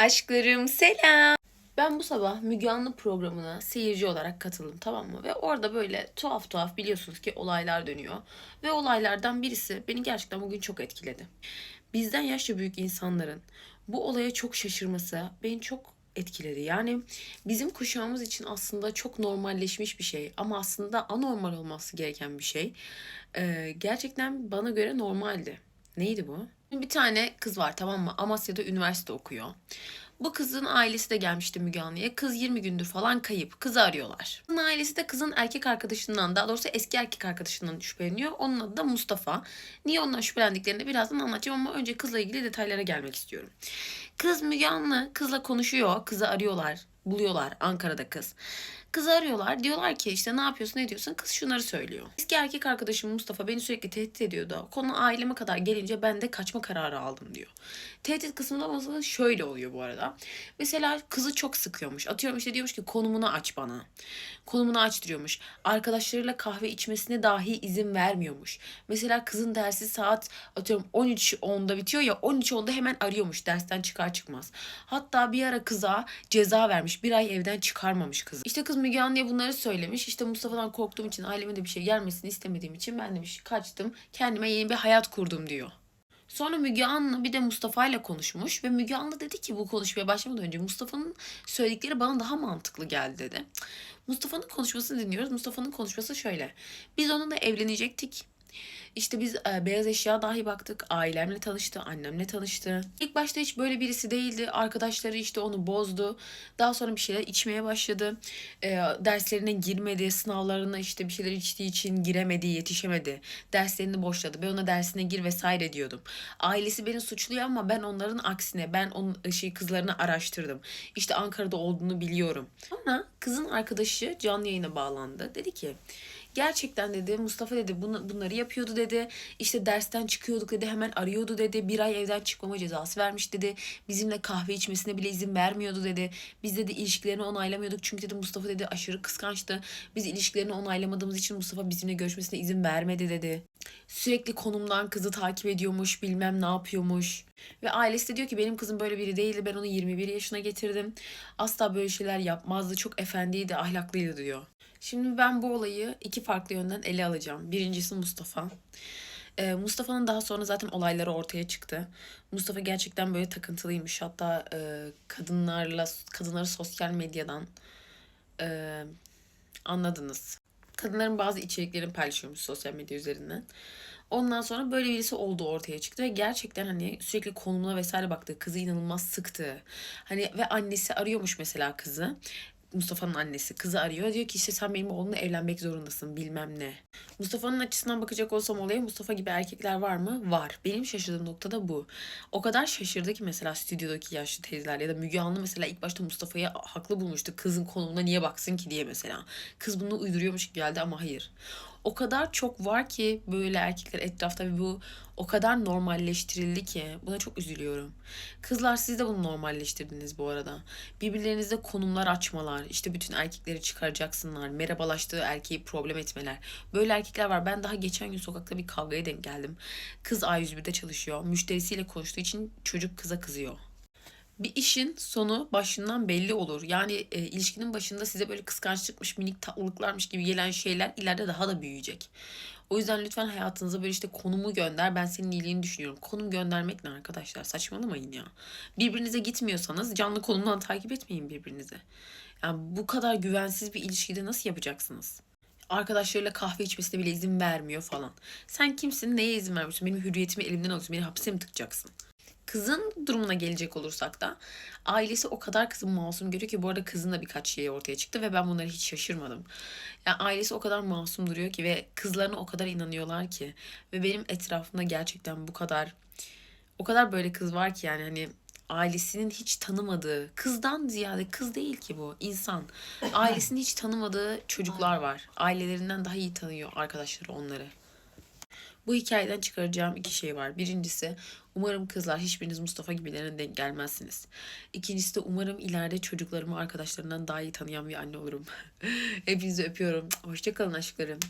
Aşklarım selam. Ben bu sabah Müge Anlı programına seyirci olarak katıldım tamam mı? Ve orada böyle tuhaf tuhaf biliyorsunuz ki olaylar dönüyor. Ve olaylardan birisi beni gerçekten bugün çok etkiledi. Bizden yaşça büyük insanların bu olaya çok şaşırması beni çok etkiledi. Yani bizim kuşağımız için aslında çok normalleşmiş bir şey ama aslında anormal olması gereken bir şey. Ee, gerçekten bana göre normaldi. Neydi bu? Bir tane kız var tamam mı? Amasya'da üniversite okuyor. Bu kızın ailesi de gelmişti Müge Anlı'ya. Kız 20 gündür falan kayıp. Kızı arıyorlar. Kızın ailesi de kızın erkek arkadaşından daha doğrusu eski erkek arkadaşından şüpheleniyor. Onun adı da Mustafa. Niye ondan şüphelendiklerini birazdan anlatacağım ama önce kızla ilgili detaylara gelmek istiyorum. Kız Müge Anlı kızla konuşuyor. Kızı arıyorlar. Buluyorlar Ankara'da kız. Kızı arıyorlar. Diyorlar ki işte ne yapıyorsun ne diyorsun? Kız şunları söylüyor. Eski erkek arkadaşım Mustafa beni sürekli tehdit ediyordu. Konu aileme kadar gelince ben de kaçma kararı aldım diyor. Tehdit kısmında mesela şöyle oluyor bu arada. Mesela kızı çok sıkıyormuş. Atıyorum işte diyormuş ki konumunu aç bana. Konumunu aç diyormuş. Arkadaşlarıyla kahve içmesine dahi izin vermiyormuş. Mesela kızın dersi saat atıyorum 13.10'da bitiyor ya 13.10'da hemen arıyormuş dersten çıkar çıkmaz. Hatta bir ara kıza ceza vermiş. Bir ay evden çıkarmamış kızı. İşte kız Müge Anlı'ya bunları söylemiş. İşte Mustafa'dan korktuğum için aileme de bir şey gelmesini istemediğim için ben demiş kaçtım. Kendime yeni bir hayat kurdum diyor. Sonra Müge Anlı bir de Mustafa ile konuşmuş ve Müge Anlı dedi ki bu konuşmaya başlamadan önce Mustafa'nın söyledikleri bana daha mantıklı geldi dedi. Mustafa'nın konuşmasını dinliyoruz. Mustafa'nın konuşması şöyle. Biz onunla evlenecektik. İşte biz e, beyaz eşya dahi baktık. Ailemle tanıştı, annemle tanıştı. İlk başta hiç böyle birisi değildi. Arkadaşları işte onu bozdu. Daha sonra bir şeyler içmeye başladı. E, derslerine girmedi. Sınavlarına işte bir şeyler içtiği için giremedi, yetişemedi. Derslerini boşladı. Ben ona dersine gir vesaire diyordum. Ailesi beni suçluyor ama ben onların aksine ben onun şey kızlarını araştırdım. İşte Ankara'da olduğunu biliyorum. Sonra kızın arkadaşı canlı yayına bağlandı. Dedi ki Gerçekten dedi Mustafa dedi bunu, bunları yapıyordu dedi. İşte dersten çıkıyorduk dedi hemen arıyordu dedi. Bir ay evden çıkmama cezası vermiş dedi. Bizimle kahve içmesine bile izin vermiyordu dedi. Biz dedi ilişkilerini onaylamıyorduk. Çünkü dedi Mustafa dedi aşırı kıskançtı. Biz ilişkilerini onaylamadığımız için Mustafa bizimle görüşmesine izin vermedi dedi. Sürekli konumdan kızı takip ediyormuş bilmem ne yapıyormuş. Ve ailesi de diyor ki benim kızım böyle biri değildi. Ben onu 21 yaşına getirdim. Asla böyle şeyler yapmazdı. Çok efendiydi, ahlaklıydı diyor. Şimdi ben bu olayı iki farklı yönden ele alacağım. Birincisi Mustafa. Ee, Mustafa'nın daha sonra zaten olayları ortaya çıktı. Mustafa gerçekten böyle takıntılıymış. Hatta e, kadınlarla kadınları sosyal medyadan e, anladınız. Kadınların bazı içeriklerini paylaşıyormuş sosyal medya üzerinden. Ondan sonra böyle birisi olduğu ortaya çıktı ve gerçekten hani sürekli konumuna vesaire baktığı kızı inanılmaz sıktı. Hani ve annesi arıyormuş mesela kızı. Mustafa'nın annesi kızı arıyor. Diyor ki işte sen benim oğlumla evlenmek zorundasın bilmem ne. Mustafa'nın açısından bakacak olsam olaya Mustafa gibi erkekler var mı? Var. Benim şaşırdığım nokta da bu. O kadar şaşırdı ki mesela stüdyodaki yaşlı teyzeler ya da Müge Anlı mesela ilk başta Mustafa'yı haklı bulmuştu. Kızın konumuna niye baksın ki diye mesela. Kız bunu uyduruyormuş geldi ama hayır o kadar çok var ki böyle erkekler etrafta ve bu o kadar normalleştirildi ki buna çok üzülüyorum. Kızlar siz de bunu normalleştirdiniz bu arada. Birbirlerinize konumlar açmalar, işte bütün erkekleri çıkaracaksınlar, merhabalaştığı erkeği problem etmeler. Böyle erkekler var. Ben daha geçen gün sokakta bir kavgaya denk geldim. Kız A101'de çalışıyor. Müşterisiyle konuştuğu için çocuk kıza kızıyor bir işin sonu başından belli olur. Yani e, ilişkinin başında size böyle kıskançlıkmış, minik tatlılıklarmış gibi gelen şeyler ileride daha da büyüyecek. O yüzden lütfen hayatınıza böyle işte konumu gönder. Ben senin iyiliğini düşünüyorum. Konum göndermek ne arkadaşlar? Saçmalamayın ya. Birbirinize gitmiyorsanız canlı konumdan takip etmeyin birbirinize. Yani bu kadar güvensiz bir ilişkide nasıl yapacaksınız? Arkadaşlarıyla kahve içmesine bile izin vermiyor falan. Sen kimsin? Neye izin vermiyorsun? Benim hürriyetimi elimden alıyorsun. Beni hapse mi tıkacaksın? Kızın durumuna gelecek olursak da ailesi o kadar kızın masum görüyor ki bu arada kızın da birkaç şey ortaya çıktı ve ben bunları hiç şaşırmadım. Yani ailesi o kadar masum duruyor ki ve kızlarına o kadar inanıyorlar ki ve benim etrafımda gerçekten bu kadar o kadar böyle kız var ki yani hani ailesinin hiç tanımadığı kızdan ziyade kız değil ki bu insan. Ailesinin hiç tanımadığı çocuklar var. Ailelerinden daha iyi tanıyor arkadaşları onları bu hikayeden çıkaracağım iki şey var. Birincisi umarım kızlar hiçbiriniz Mustafa gibilerine denk gelmezsiniz. İkincisi de umarım ileride çocuklarımı arkadaşlarından daha iyi tanıyan bir anne olurum. Hepinizi öpüyorum. Hoşçakalın aşklarım.